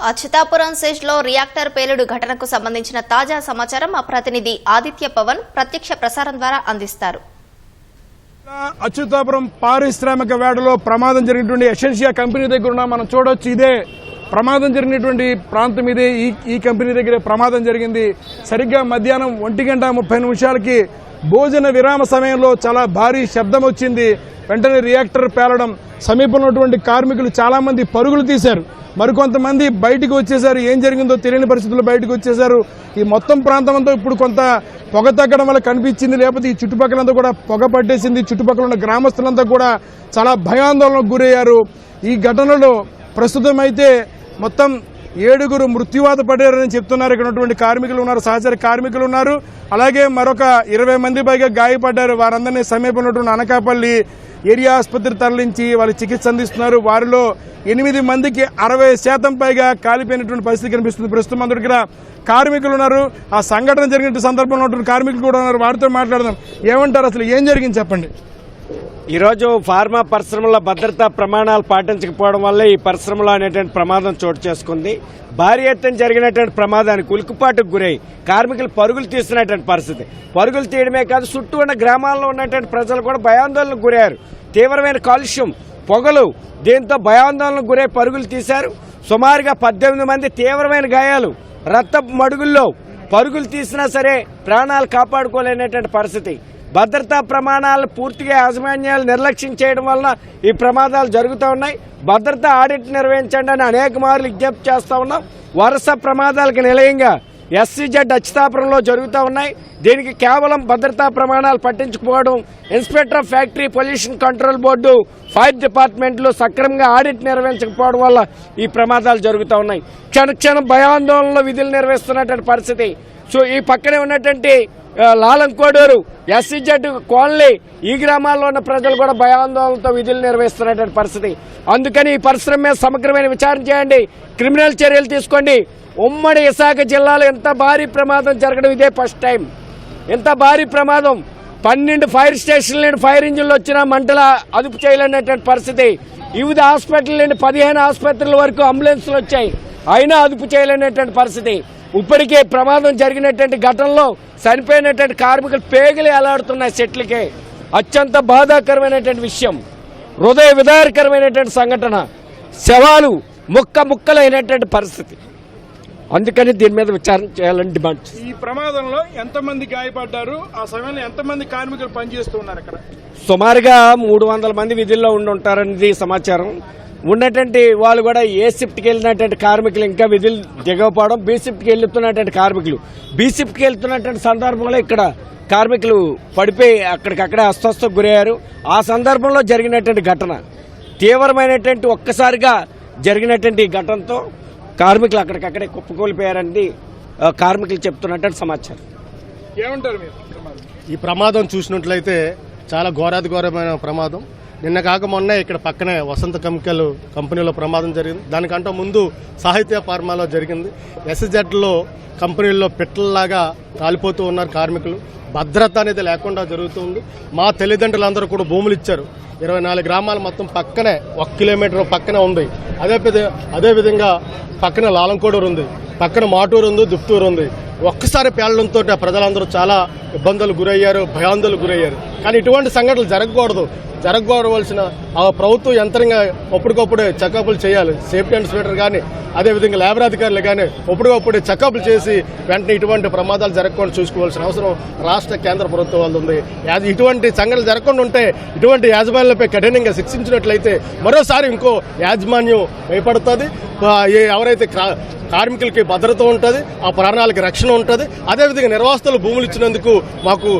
Atchutapuram సెజ్లో reactor పేలుడు ఘటనకు సంబంధించిన తాజా సమాచారం మా ప్రతినిధి ఆదిత్య పవన్ ప్రత్యక్ష ప్రసారం ద్వారా అందిస్తారు. అచ్యుతాపురం పారిశ్రామిక వేడలో ప్రమాదం జరిగినటువంటి ఎసెన్షియా కంపెనీ దగ్గర ఉన్న. మనం చూడొచ్చు ఇదే ప్రమాదం జరిగినటువంటి ప్రాంతం ఇదే. ఈ ఈ కంపెనీ దగ్గర ప్రమాదం జరిగింది. సరిగ్గా మధ్యాహ్నం ఒంటి గంట ముప్పై నిమిషాలకి భోజన విరామ సమయంలో చాలా భారీ శబ్దం వచ్చింది. వెంటనే రియాక్టర్ పేలడం సమీపంలో ఉన్నటువంటి కార్మికులు చాలా మంది పరుగులు తీశారు. మరికొంతమంది బయటికి వచ్చేసారు ఏం జరిగిందో తెలియని పరిస్థితుల్లో బయటకు వచ్చేసారు ఈ మొత్తం ప్రాంతం అంతా ఇప్పుడు కొంత పొగ తగ్గడం వల్ల కనిపించింది. లేకపోతే ఈ చుట్టుపక్కలంతా కూడా పొగ పట్టేసింది. చుట్టుపక్కల ఉన్న గ్రామస్తులంతా కూడా చాలా భయాందోళనకు గురయ్యారు. ఈ ఘటనలో ప్రస్తుతం అయితే మొత్తం ఏడుగురు మృత్యువాత పడారని చెప్తున్నారు. ఇక్కడ ఉన్నటువంటి కార్మికులు ఉన్నారు సహచర కార్మికులు ఉన్నారు. అలాగే మరొక ఇరవై మంది పైగా గాయపడ్డారు. వారందరినీ సమీపంలో ఉన్నటువంటి అనకాపల్లి ఏరియా ఆసుపత్రి తరలించి వాళ్ళు చికిత్స అందిస్తున్నారు. వారిలో ఎనిమిది మందికి అరవై శాతం పైగా కాలిపోయినటువంటి పరిస్థితి కనిపిస్తుంది. ప్రస్తుతం మన దగ్గర కార్మికులు ఉన్నారు. ఆ సంఘటన జరిగిన సందర్భంలో ఉన్నటువంటి కార్మికులు కూడా ఉన్నారు. వారితో మాట్లాడదాం. ఏమంటారు అసలు? ఏం జరిగింది చెప్పండి. ఈరోజు ఫార్మా పరిశ్రమల భద్రతా ప్రమాణాలు పాటించకపోవడం వల్ల ఈ పరిశ్రమలో అనేటువంటి ప్రమాదం చోటు చేసుకుంది. భారీ ఎత్తున జరిగినటువంటి ప్రమాదానికి ఉలికిపాటుకు గురై కార్మికులు పరుగులు తీస్తున్నటువంటి పరిస్థితి. పరుగులు తీయడమే కాదు చుట్టూ ఉన్న గ్రామాల్లో ఉన్నటువంటి ప్రజలు కూడా భయాందోళనకు గురయ్యారు. తీవ్రమైన కాలుష్యం పొగలు దీంతో భయాందోళనకు గురై పరుగులు తీశారు. సుమారుగా పద్దెనిమిది మంది తీవ్రమైన గాయాలు రక్తపు మడుగుల్లో పరుగులు తీసినా సరే ప్రాణాలు కాపాడుకోలేనటువంటి పరిస్థితి. భద్రతా ప్రమాణాలు పూర్తిగా యాజమాన్యాలు నిర్లక్ష్యం చేయడం వలన ఈ ప్రమాదాలు జరుగుతూ ఉన్నాయి. భద్రతా ఆడిట్ నిర్వహించండి అని అనేక మార్లు విజ్ఞప్తి చేస్తూ ఉన్నాం. వరుస ప్రమాదాలకు నిలయంగా ఎస్సీజెడ్ అచ్యుతాపురంలో జరుగుతూ ఉన్నాయి. దీనికి కేవలం భద్రతా ప్రమాణాలు పట్టించుకోవడం inspector of factory pollution control board fire డిపార్ట్మెంట్లు సక్రమంగా ఆడిట్ నిర్వహించకపోవడం వల్ల ఈ ప్రమాదాలు జరుగుతూ ఉన్నాయి. క్షణ క్షణం భయాందోళనలో విధులు నిర్వహిస్తున్నటువంటి పరిస్థితి. సో ఈ పక్కనే ఉన్నటువంటి లాలంకోడూరు ఎస్సీజెడ్ కాలనీ ఈ గ్రామాల్లో ఉన్న ప్రజలు కూడా భయాందోళనతో విధులు నిర్వహిస్తున్నటువంటి పరిస్థితి. అందుకని ఈ పరిశ్రమ మీద సమగ్రమైన విచారణ చేయండి. క్రిమినల్ చర్యలు తీసుకోండి. ఉమ్మడి విశాఖ జిల్లాలో ఎంత భారీ ప్రమాదం జరగడం ఇదే ఫస్ట్ టైం. ఎంత భారీ ప్రమాదం. పన్నెండు ఫైర్ స్టేషన్ల నుండి ఫైర్ ఇంజిన్లు వచ్చినా మంటల అదుపు చేయలేనటువంటి పరిస్థితి. వివిధ హాస్పిటల్ నుండి పదిహేను ఆసుపత్రుల వరకు అంబులెన్స్లు వచ్చాయి. అయినా అదుపు చేయలేనటువంటి పరిస్థితి. ఇప్పటికే ప్రమాదం జరిగినటువంటి ఘటనలో చనిపోయినటువంటి కార్మికులు పేగలి అలాడుతున్నాయి చెట్లకే అత్యంత బాధాకరమైనటువంటి విషయం. హృదయ విదారకరమైనటువంటి సంఘటన. శవాలు ముక్క ముక్కలైనటువంటి పరిస్థితి. అందుకని దీని మీద విచారణ చేయాలని డిమాండ్. ఈ ప్రమాదంలో ఎంతమంది గాయపడ్డారు? ఆ సమయంలో ఎంతమంది కార్మికులు పనిచేస్తూ ఉన్నారు అక్కడ? సుమారుగా మూడు వందల మంది విధుల్లో ఉండి ఉంటారనేది సమాచారం. ఉన్నటువంటి వాళ్ళు కూడా ఏ షిఫ్ట్కి వెళ్ళినటువంటి కార్మికులు ఇంకా విధులు దిగకపోవడం బి షిఫ్ట్కి వెళ్తున్నటువంటి కార్మికులు. బి షిఫ్ట్కి వెళ్తున్నటువంటి సందర్భంలో ఇక్కడ కార్మికులు పడిపోయి అక్కడికక్కడే అస్వస్థకు గురయ్యారు. ఆ సందర్భంలో జరిగినటువంటి ఘటన తీవ్రమైనటువంటి ఒక్కసారిగా జరిగినటువంటి ఘటనతో కార్మికులు అక్కడికక్కడే కుప్పకూలిపోయారని కార్మికులు చెప్తున్నటువంటి సమాచారం. ఏమంటారు మీరు? ఈ ప్రమాదం చూసినట్లయితే చాలా ఘోరాతి ఘోరమైన ప్రమాదం. నిన్న కాక మొన్న ఇక్కడ పక్కనే వసంత కెమికల్ కంపెనీలో ప్రమాదం జరిగింది. దానికంటే ముందు సాహిత్య ఫార్మాలో జరిగింది. ఎస్జెడ్లో కంపెనీల్లో పెట్టల్లాగా కాలిపోతూ ఉన్నారు కార్మికులు. భద్రత అనేది లేకుండా జరుగుతుంది. మా తల్లిదండ్రులందరూ కూడా భూములు ఇచ్చారు. ఇరవై నాలుగు గ్రామాలు మొత్తం పక్కనే ఒక కిలోమీటర్ పక్కనే ఉంది. అదే అదేవిధంగా అదే విధంగా పక్కన లాలంకోడూరు ఉంది. పక్కన మాటూరు ఉంది దుప్తూరు ఉంది. ఒక్కసారి పేలడంతో ప్రజలందరూ చాలా ఇబ్బందులు గురయ్యారు భయాందోళనకు గురయ్యారు. కానీ ఇటువంటి సంఘటనలు జరగకూడదు. జరగకూడవలసిన ఆ ప్రభుత్వ యంత్రంగా అప్పటికప్పుడే చెకప్లు చేయాలి. సేఫ్టీ ఇన్స్పెక్టర్ కానీ అదేవిధంగా లేబర్ అధికారులు కానీ అప్పటికప్పుడే చెకప్లు చేసి వెంటనే ఇటువంటి ప్రమాదాలు జరగకుండా చూసుకోవాల్సిన అవసరం రాష్ట్ర కేంద్ర ప్రభుత్వాలు ఉంది. ఇటువంటి సంఘటనలు జరగకుండా ఉంటే ఇటువంటి యాజమాన్యాలపై కఠినంగా శిక్షించినట్లయితే మరోసారి ఇంకో యాజమాన్యం భయపడుతుంది. ఎవరైతే కార్మికులకి భద్రత ఉంటుంది ఆ ప్రాణాలకి రక్షణ ఉంటుంది అదేవిధంగా నిర్వాసితులు భూములు ఇచ్చినందుకు మాకు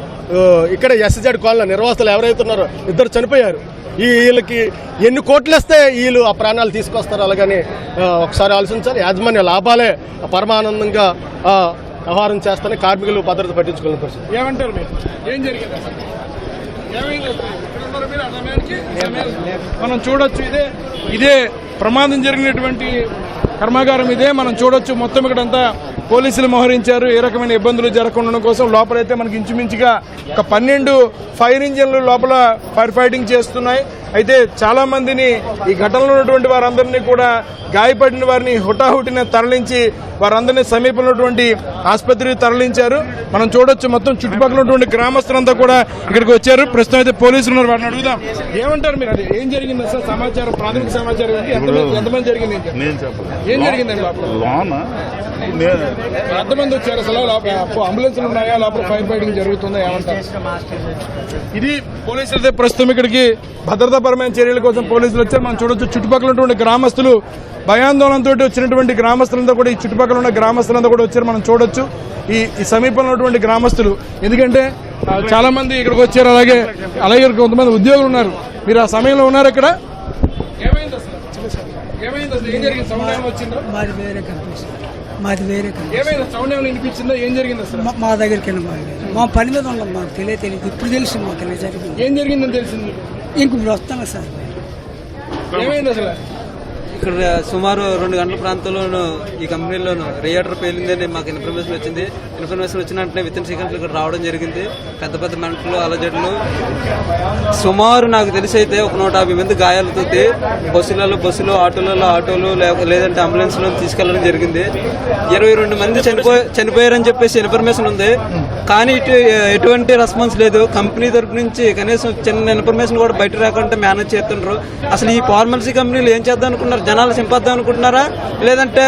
ఇక్కడ ఎస్జెడ్ కాలనీ నిర్వాసితులు ఎవరైతే ఉన్నారో ఇద్దరు చనిపోయారు. ఈ వీళ్ళకి ఎన్ని కోట్లు వేస్తే వీళ్ళు ఆ ప్రాణాలు తీసుకొస్తారు అలాగని ఒకసారి ఆలోచించాలి. యాజమాన్య లాభాలే పరమానందంగా వ్యవహారం చేస్తానే కార్మికులు భద్రత పట్టించుకునే పరిస్థితి. ఏమంటారు మీరు? ఏం జరిగింది మనం చూడొచ్చు ఇదే ఇదే ప్రమాదం జరిగినటువంటి కర్మాగారం ఇదే మనం చూడొచ్చు. మొత్తం ఇక్కడంతా పోలీసులు మోహరించారు. ఏ రకమైన ఇబ్బందులు జరగకుండా కోసం లోపలైతే మనకి ఇంచుమించుగా ఒక పన్నెండు ఫైర్ ఇంజిన్లు లోపల ఫైర్ ఫైటింగ్ చేస్తున్నాయి. అయితే చాలా మందిని ఈ ఘటనలో ఉన్నటువంటి వారందరినీ కూడా గాయపడిన వారిని హుటాహుటిన తరలించి వారందరినీ సమీపంలో ఉన్నటువంటి ఆసుపత్రికి తరలించారు. మనం చూడొచ్చు మొత్తం చుట్టుపక్కల ఉన్నటువంటి గ్రామస్తులంతా కూడా ఇక్కడికి వచ్చారు. ప్రస్తుతం అయితే పోలీసులు ఉన్నారు. వారిని అడుగుదాం. ఏమంటారు మీరు? అది ఏం జరిగింది అసలు సమాచారం ప్రాథమిక సమాచారం ఏంటి? ఎంతమంది ఎంతమంది జరిగింది? ఏం జరిగిందండి ఎంతమంది వచ్చారు అసలు? లోపల అంబులెన్స్ ఉన్నాయా? లోపల ఫైర్ ఫైటింగ్ జరుగుతుందా? ఏమంటారు? ఇది పోలీసులు అయితే ప్రస్తుతం ఇక్కడికి భద్రతాపరమైన చర్యల కోసం పోలీసులు వచ్చారు. మనం చూడొచ్చు చుట్టుపక్కల ఉన్నటువంటి గ్రామస్తులు భయాందోళనతో వచ్చినటువంటి గ్రామస్తులంతా కూడా ఈ చుట్టుపక్కల ఉన్న గ్రామస్తులంతా కూడా వచ్చారు. మనం చూడొచ్చు ఈ ఈ సమీపంలో ఉన్నటువంటి గ్రామస్తులు. ఎందుకంటే చాలా మంది ఇక్కడికి వచ్చారు. అలాగే అలాగే కొంతమంది ఉద్యోగులు ఉన్నారు. మీరు ఆ సమయంలో ఉన్నారు ఇక్కడ? ఏమైంది అసలు ఏమైంది అసలు ఏం జరిగింది? సౌండ్ ఏమైనా వచ్చిందా? మాది వేరే కంపెనీ సార్. మాది వేరే కంపెనీ ఏమైంది? సౌండ్ ఏమైనా వినిపించిందా? ఏం జరిగింది మా- దగ్గరికి మా పని మీద ఉన్నాం మాకు తెలియ తెలియదు. ఇప్పుడు తెలుసు మాకు జరిగింది. ఏం జరిగిందని తెలిసింది ఇంక ఇప్పుడు వస్తాను సార్ ఏమైంది అసలు ఇక్కడ సుమారు రెండు గంటల ప్రాంతంలోనూ ఈ కంపెనీలోను రియాక్టర్ పేలిందని మాకు ఇన్ఫర్మేషన్ వచ్చింది. ఇన్ఫర్మేషన్ వచ్చిన వెంటనే విత్ ఇన్ సెకండ్స్ ఇక్కడ రావడం జరిగింది. పెద్ద పెద్ద మంటలు అలజడులు. సుమారు నాకు తెలిసి అయితే ఒక నూట యాభై మంది గాయాలతో బస్సులలో బస్సులు ఆటోలలో ఆటోలు లేదంటే అంబులెన్స్లో తీసుకెళ్ళడం జరిగింది. ఇరవై రెండు మంది చనిపోయి చనిపోయారని చెప్పేసి ఇన్ఫర్మేషన్ ఉంది. కానీ ఇటు ఎటువంటి రెస్పాన్స్ లేదు. కంపెనీ తరపు నుంచి కనీసం చిన్న ఇన్ఫర్మేషన్ కూడా బయట రాకుండా మేనేజ్ చేస్తుండ్రు. అసలు ఈ ఫార్మల్సీ కంపెనీలు ఏం చేద్దాం అనుకున్నారు జనాలు సింపద్దాం అనుకుంటున్నారా? లేదంటే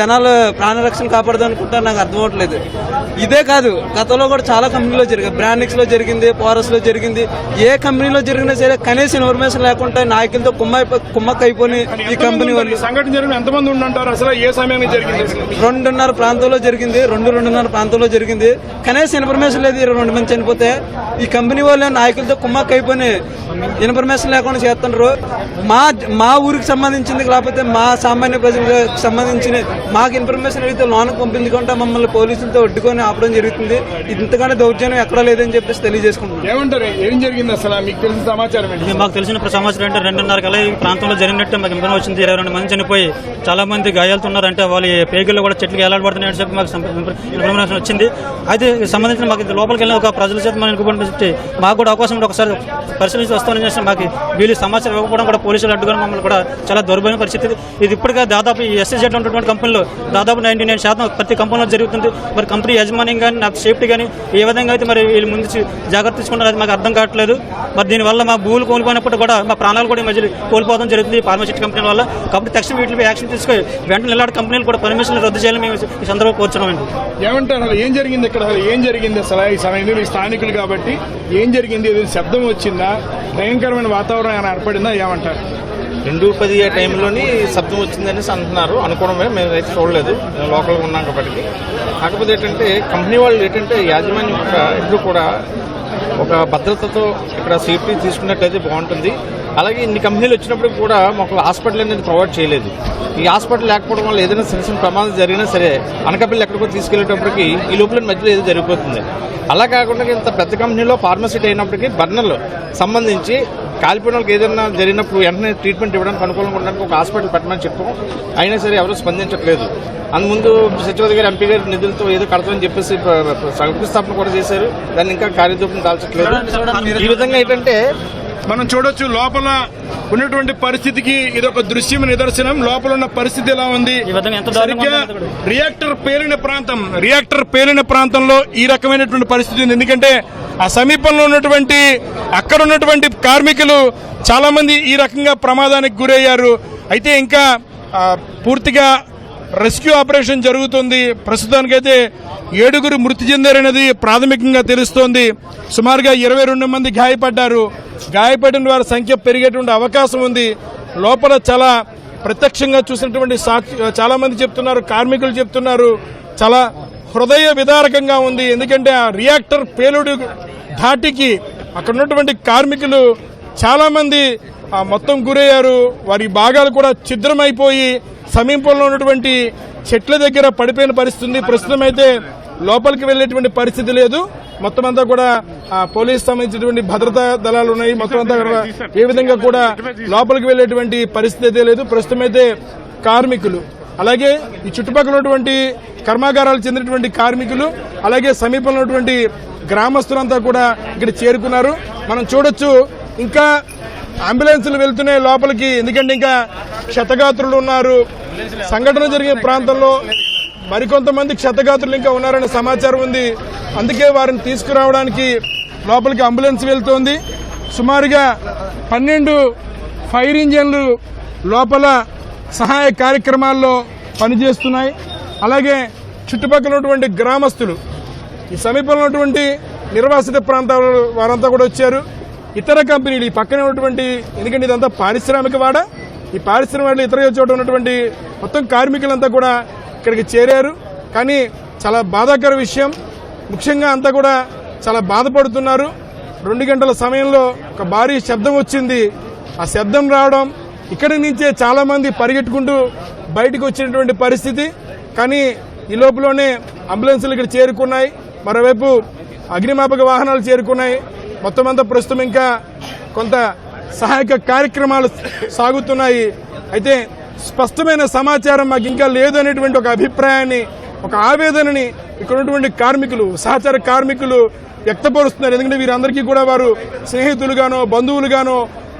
జనాలు ప్రాణరక్షణ కాపాడదాం అనుకుంటున్నారా? నాకు అర్థం అవట్లేదు ఇదే కాదు గతంలో కూడా చాలా కంపెనీలో జరిగాయి బ్రాండిక్స్లో జరిగింది పోరస్లో జరిగింది. ఏ కంపెనీలో జరిగినా సరే కనీసం ఇన్ఫర్మేషన్ లేకుండా నాయకులతో కుమ్మ కుమ్మక్క అయిపోయి ఈ కంపెనీ వాళ్ళు. సంఘటన జరిగిన ఎంతమంది ఉండంటారు? అసలు ఏ సమయానికి జరిగింది? రెండున్నర ప్రాంతంలో జరిగింది రెండు రెండున్నర ప్రాంతంలో జరిగింది. కనీసం ఇన్ఫర్మేషన్ లేదు ఇరవై రెండు మంది చనిపోతే. ఈ కంపెనీ వాళ్ళే నాయకులతో కుమ్మక్క అయిపోయి ఇన్ఫర్మేషన్ లేకుండా చేస్తున్నారు మా మా ఊరికి సంబంధించింది లేకపోతే మా సామాన్య ప్రజలకు సంబంధించిన మాకు ఇన్ఫర్మేషన్ అడిగితే లోనకు పంపించుకుంటే మమ్మల్ని పోలీసులతో అడ్డుకొని ఆపడం జరుగుతుంది. ఇది ఇంతగానే దౌర్జన్యం ఎక్కడా లేదని చెప్పేసి తెలియజేసుకుంటున్నాం. ఏమంటారు? ఏం జరిగింది అసలు? మీకు తెలిసిన సమాచారం ఏంటి? మాకు తెలిసిన సంవత్సరం అంటే రెండున్నర కల్లా ఈ ప్రాంతంలో జరిగినట్టు మాకు ఇన్ఫర్మేషన్ వచ్చింది. ఇరవై రెండు మంది చనిపోయి చాలా మంది గాయాలతో ఉన్నారంటే వాళ్ళు పేగుల్లో కూడా చెట్లు ఏలాడబడుతున్నాయని చెప్పి మాకు ఇన్ఫర్మేషన్ వచ్చింది. అయితే సంబంధించిన మాకు ఇది లోపలికి వెళ్ళిన ఒక ప్రజల చేత మనం ఇన్ఫర్మేషన్ మాకు కూడా అవకాశం ఉంటే ఒకసారి పరిశీలించి వస్తామని చేసిన మాకు వీళ్ళు సమాచారం ఇవ్వకపోవడం కూడా పోలీసులు అడ్డుకొని మమ్మల్ని కూడా చాలా దౌర్భాగ్య పరిస్థితి ఇది. ఇప్పటికే దాదాపు ఈ ఎస్ఎస్జెట్లో ఉన్నటువంటి కంపెనీలో దాదాపు నైన్టీ నైన్ శాతం ప్రతి కంపెనీలో జరుగుతుంది. మరి కంపెనీ యజమాని కానీ నాకు సేఫ్టీ కానీ ఏ విధంగా అయితే మరి వీళ్ళు ముందు జాగ్రత్త తీసుకుంటారు అది మాకు అర్థం కావట్లేదు. మరి దీనివల్ల మా భూములు కోల్పోయినప్పుడు కూడా మా ప్రాణాలు కూడా ఈ మధ్య కోల్పోవడం జరుగుతుంది ఈ ఫార్మసిటీ కంపెనీ వల్ల. కాబట్టి తక్షణం వీటిపై యాక్షన్ తీసుకొని వెంటనే ఇలాంటి కంపెనీలు కూడా పర్మిషన్లు రద్దు చేయాలని మేము ఈ సందర్భంగా కోరుచున్నామండి. ఏమంటారు ఏం జరిగింది ఇక్కడ ఏం జరిగింది అసలు? ఈ సమయంలో స్థానికులు కాబట్టి ఏం జరిగింది? శబ్దం వచ్చిందా? భయంకరమైన వాతావరణం ఏమైనా ఏర్పడిందా? ఏమంటారు? రెండు పది ఆ టైంలోని శబ్దం వచ్చిందనేసి అంటున్నారు. అనుకోవడమే మేము అయితే చూడలేదు. మేము లోకల్గా ఉన్నాం కాబట్టి. కాకపోతే ఏంటంటే కంపెనీ వాళ్ళు ఏంటంటే యాజమాన్యం యొక్క ఎప్పుడు కూడా ఒక భద్రతతో ఇక్కడ సేఫ్టీ తీసుకున్నట్లయితే బాగుంటుంది. అలాగే ఇన్ని కంపెనీలు వచ్చినప్పుడు కూడా మాకు హాస్పిటల్ అనేది ప్రొవైడ్ చేయలేదు. ఈ హాస్పిటల్ లేకపోవడం వల్ల ఏదైనా చిన్న చిన్న ప్రమాదం జరిగినా సరే అనకాపల్లి ఎక్కడికో తీసుకెళ్ళేటప్పటికి ఈ లోపల మధ్యలో ఏదో జరిగిపోతుంది. అలా కాకుండా ఇంత పెద్ద కంపెనీలో ఫార్మసిటీ అయినప్పటికీ బర్నర్లు సంబంధించి కాలిపోయిన వాళ్ళకి ఏదైనా జరిగినప్పుడు వెంటనే ట్రీట్మెంట్ ఇవ్వడానికి అనుకూలంగా ఉండడానికి ఒక హాస్పిటల్ పెట్టమని చెప్పాం అయినా సరే ఎవరూ స్పందించట్లేదు. అందుముందు సచివాలయ గారు ఎంపీ గారి నిధులతో ఏదో కడతామని చెప్పేసి శంకుస్థాపన కూడా చేశారు. దాన్ని ఇంకా కార్యరూపం దాల్చట్లేదు. ఈ విధంగా ఏంటంటే మనం చూడొచ్చు లోపల ఉన్నటువంటి పరిస్థితికి ఇది ఒక దృశ్యం నిదర్శనం. లోపల ఉన్న పరిస్థితి ఎలా ఉంది? సరిగ్గా. రియాక్టర్ పేలిన ప్రాంతం రియాక్టర్ పేలిన ప్రాంతంలో ఈ రకమైనటువంటి పరిస్థితి ఉంది. ఎందుకంటే ఆ సమీపంలో ఉన్నటువంటి అక్కడ ఉన్నటువంటి కార్మికులు చాలా మంది ఈ రకంగా ప్రమాదానికి గురయ్యారు. అయితే ఇంకా పూర్తిగా రెస్క్యూ ఆపరేషన్ జరుగుతుంది. ప్రస్తుతానికైతే ఏడుగురు మృతి చెందారనేది ప్రాథమికంగా తెలుస్తోంది. సుమారుగా ఇరవై రెండు మంది గాయపడ్డారు. గాయపడిన వారి సంఖ్య పెరిగేటువంటి అవకాశం ఉంది. లోపల చాలా ప్రత్యక్షంగా చూసినటువంటి సాక్షి చాలా మంది చెప్తున్నారు కార్మికులు చెప్తున్నారు. చాలా హృదయ విదారకంగా ఉంది. ఎందుకంటే ఆ రియాక్టర్ పేలుడు ధాటికి అక్కడ ఉన్నటువంటి కార్మికులు చాలామంది ఆ, మొత్తం గురయ్యారు. వారి భాగాలు కూడా ఛిద్రమైపోయి సమీపంలో ఉన్నటువంటి చెట్ల దగ్గర పడిపోయిన పరిస్థితి ఉంది. ప్రస్తుతం అయితే లోపలికి వెళ్ళేటువంటి పరిస్థితి లేదు. మొత్తం అంతా కూడా పోలీస్ సంబంధించినటువంటి భద్రతా దళాలు ఉన్నాయి. మొత్తం అంతా కూడా ఏ విధంగా కూడా లోపలికి వెళ్ళేటువంటి పరిస్థితి అయితే లేదు. ప్రస్తుతం అయితే కార్మికులు అలాగే ఈ చుట్టుపక్కల ఉన్నటువంటి కర్మాగారాలు చెందినటువంటి కార్మికులు అలాగే సమీపంలో ఉన్నటువంటి గ్రామస్తులంతా కూడా ఇక్కడ చేరుకున్నారు. మనం చూడొచ్చు ఇంకా అంబులెన్సులు వెళ్తున్నాయి లోపలికి. ఎందుకంటే ఇంకా క్షతగాత్రులు ఉన్నారు. సంఘటన జరిగే ప్రాంతంలో మరికొంతమంది క్షతగాత్రులు ఇంకా ఉన్నారనే సమాచారం ఉంది. అందుకే వారిని తీసుకురావడానికి లోపలికి అంబులెన్స్ వెళ్తోంది. సుమారుగా పన్నెండు ఫైర్ ఇంజన్లు లోపల సహాయ కార్యక్రమాల్లో పనిచేస్తున్నాయి. అలాగే చుట్టుపక్కల ఉన్నటువంటి గ్రామస్తులు ఈ సమీపంలో ఉన్నటువంటి నిర్వాసిత ప్రాంతాల వారంతా కూడా వచ్చారు. ఇతర కంపెనీలు ఈ పక్కనే ఉన్నటువంటి ఎందుకంటే ఇదంతా పారిశ్రామిక వాడ ఈ పారిశ్రామిక ఇతర చోట ఉన్నటువంటి మొత్తం కార్మికులంతా కూడా ఇక్కడికి చేరారు. కానీ చాలా బాధాకర విషయం ముఖ్యంగా అంతా కూడా చాలా బాధపడుతున్నారు. రెండు గంటల సమయంలో ఒక భారీ శబ్దం వచ్చింది. ఆ శబ్దం రావడం ఇక్కడి నుంచే చాలా మంది పరిగెట్టుకుంటూ బయటకు వచ్చినటువంటి పరిస్థితి. కానీ ఈ లోపలనే అంబులెన్సులు ఇక్కడ చేరుకున్నాయి. మరోవైపు అగ్నిమాపక వాహనాలు చేరుకున్నాయి. మొత్తం అంతా ప్రస్తుతం ఇంకా కొంత సహాయక కార్యక్రమాలు సాగుతున్నాయి. అయితే స్పష్టమైన సమాచారం మాకు ఇంకా లేదు అనేటువంటి ఒక అభిప్రాయాన్ని ఒక ఆవేదనని ఇక్కడ ఉన్నటువంటి కార్మికులు సహచార కార్మికులు వ్యక్తపరుస్తున్నారు. ఎందుకంటే వీరందరికీ కూడా వారు స్నేహితులుగానో బంధువులుగానో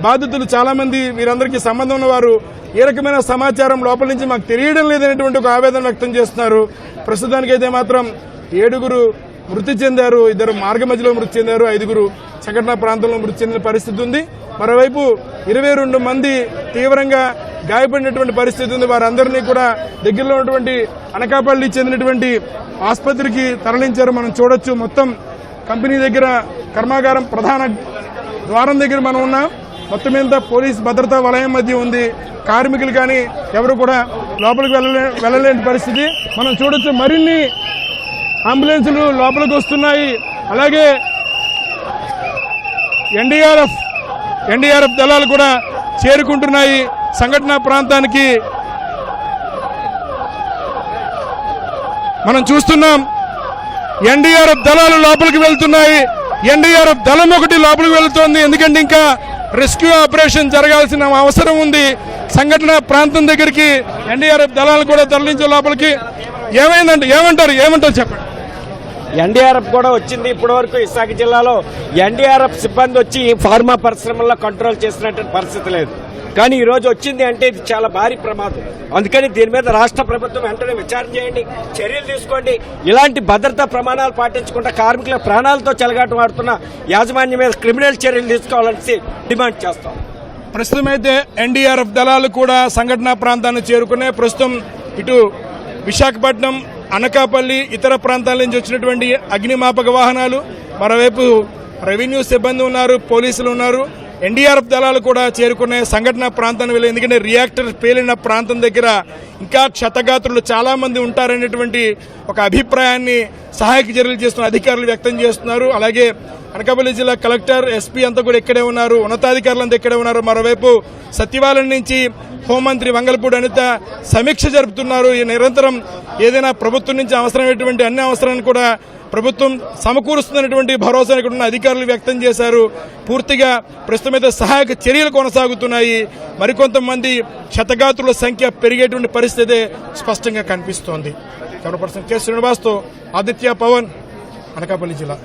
బాధితులు చాలా మంది వీరందరికీ సంబంధం ఉన్నవారు ఏ రకమైన సమాచారం లోపల నుంచి మాకు తెలియడం లేదనేటువంటి ఒక ఆవేదన వ్యక్తం చేస్తున్నారు. ప్రస్తుతానికైతే మాత్రం ఏడుగురు మృతి చెందారు ఇద్దరు మార్గ మధ్యలో మృతి చెందారు ఐదుగురు సంఘటనా ప్రాంతంలో మృతి చెందిన పరిస్థితి ఉంది. మరోవైపు ఇరవై రెండు మంది తీవ్రంగా గాయపడినటువంటి పరిస్థితి ఉంది. వారందరినీ కూడా దగ్గరలో ఉన్నటువంటి అనకాపల్లి చెందినటువంటి ఆసుపత్రికి తరలించారు. మనం చూడొచ్చు మొత్తం కంపెనీ దగ్గర కర్మాగారం ప్రధాన ద్వారం దగ్గర మనం ఉన్నాం. మొత్తం మీద పోలీస్ భద్రతా వలయం మధ్య ఉంది. కార్మికులు కానీ ఎవరు కూడా లోపలికి వెళ్ళలే వెళ్ళలేని పరిస్థితి. మనం చూడొచ్చు మరిన్ని అంబులెన్సులు లోపలికి వస్తున్నాయి. అలాగే ఎన్డీఆర్ఎఫ్ ఎన్డీఆర్ఎఫ్ దళాలు కూడా చేరుకుంటున్నాయి. సంఘటనా ప్రాంతానికి మనం చూస్తున్నాం. ఎన్డీఆర్ఎఫ్ దళాలు లోపలికి వెళ్తున్నాయి. ఎన్డీఆర్ఎఫ్ దళం ఒకటి లోపలికి వెళ్తోంది. ఎందుకంటే ఇంకా రెస్క్యూ ఆపరేషన్ జరగాల్సిన అవసరం ఉంది. సంఘటన ప్రాంతం దగ్గరికి ఎన్డీఆర్ఎఫ్ దళాలు కూడా తరలించే లోపలికి ఏమైందంటే ఏమంటారు? ఏమంటారు చెప్పండి? ఎన్డీఆర్ఎఫ్ కూడా వచ్చింది. ఇప్పటి వరకు విశాఖ జిల్లాలో ఎన్డీఆర్ఎఫ్ సిబ్బంది వచ్చి ఫార్మా పరిశ్రమల్లో కంట్రోల్ చేసినటువంటి పరిస్థితి లేదు. కానీ ఈ రోజు వచ్చింది అంటే ఇది చాలా భారీ ప్రమాదం. అందుకని దీని మీద రాష్ట్ర ప్రభుత్వం వెంటనే విచారణ చేయండి చర్యలు తీసుకోండి. ఇలాంటి భద్రతా ప్రమాణాలు పాటించకుండా కార్మికుల ప్రాణాలతో చెలగాటం ఆడుతున్న యాజమాన్యం మీద క్రిమినల్ చర్యలు తీసుకోవాలని డిమాండ్ చేస్తాం. ప్రస్తుతం అయితే ఎన్డీఆర్ఎఫ్ దళాలు కూడా సంఘటనా ప్రాంతాన్ని చేరుకునే ప్రస్తుతం ఇటు విశాఖపట్నం అనకాపల్లి ఇతర ప్రాంతాల నుంచి వచ్చినటువంటి అగ్నిమాపక వాహనాలు మరోవైపు రెవెన్యూ సిబ్బంది ఉన్నారు పోలీసులు ఉన్నారు. ఎన్డీఆర్ఎఫ్ దళాలు కూడా చేరుకున్నాయి సంఘటన ప్రాంతానికి వెళ్ళి ఎందుకంటే రియాక్టర్ పేలిన ప్రాంతం దగ్గర ఇంకా క్షతగాత్రులు చాలామంది ఉంటారనేటువంటి ఒక అభిప్రాయాన్ని సహాయక చర్యలు చేస్తున్న అధికారులు వ్యక్తం చేస్తున్నారు. అలాగే అనకాపల్లి జిల్లా కలెక్టర్ ఎస్పీ అంతా కూడా ఇక్కడే ఉన్నారు. ఉన్నతాధికారులు అంతా ఇక్కడే ఉన్నారు. మరోవైపు సచివాలయం నుంచి హోంమంత్రి వంగల్పూడి అనిత సమీక్ష జరుపుతున్నారు. ఈ నిరంతరం ఏదైనా ప్రభుత్వం నుంచి అవసరమైనటువంటి అన్ని అవసరాలను కూడా ప్రభుత్వం సమకూరుస్తున్నటువంటి భరోసా ఇక్కడ ఉన్న అధికారులు వ్యక్తం చేశారు. పూర్తిగా ప్రస్తుతమైతే సహాయక చర్యలు కొనసాగుతున్నాయి. మరికొంతమంది క్షతగాత్రుల సంఖ్య పెరిగేటువంటి పరిస్థితి స్పష్టంగా కనిపిస్తోంది. కెమెరా పర్సన్ కె శ్రీనివాస్తో ఆదిత్య పవన్ అనకాపల్లి జిల్లా.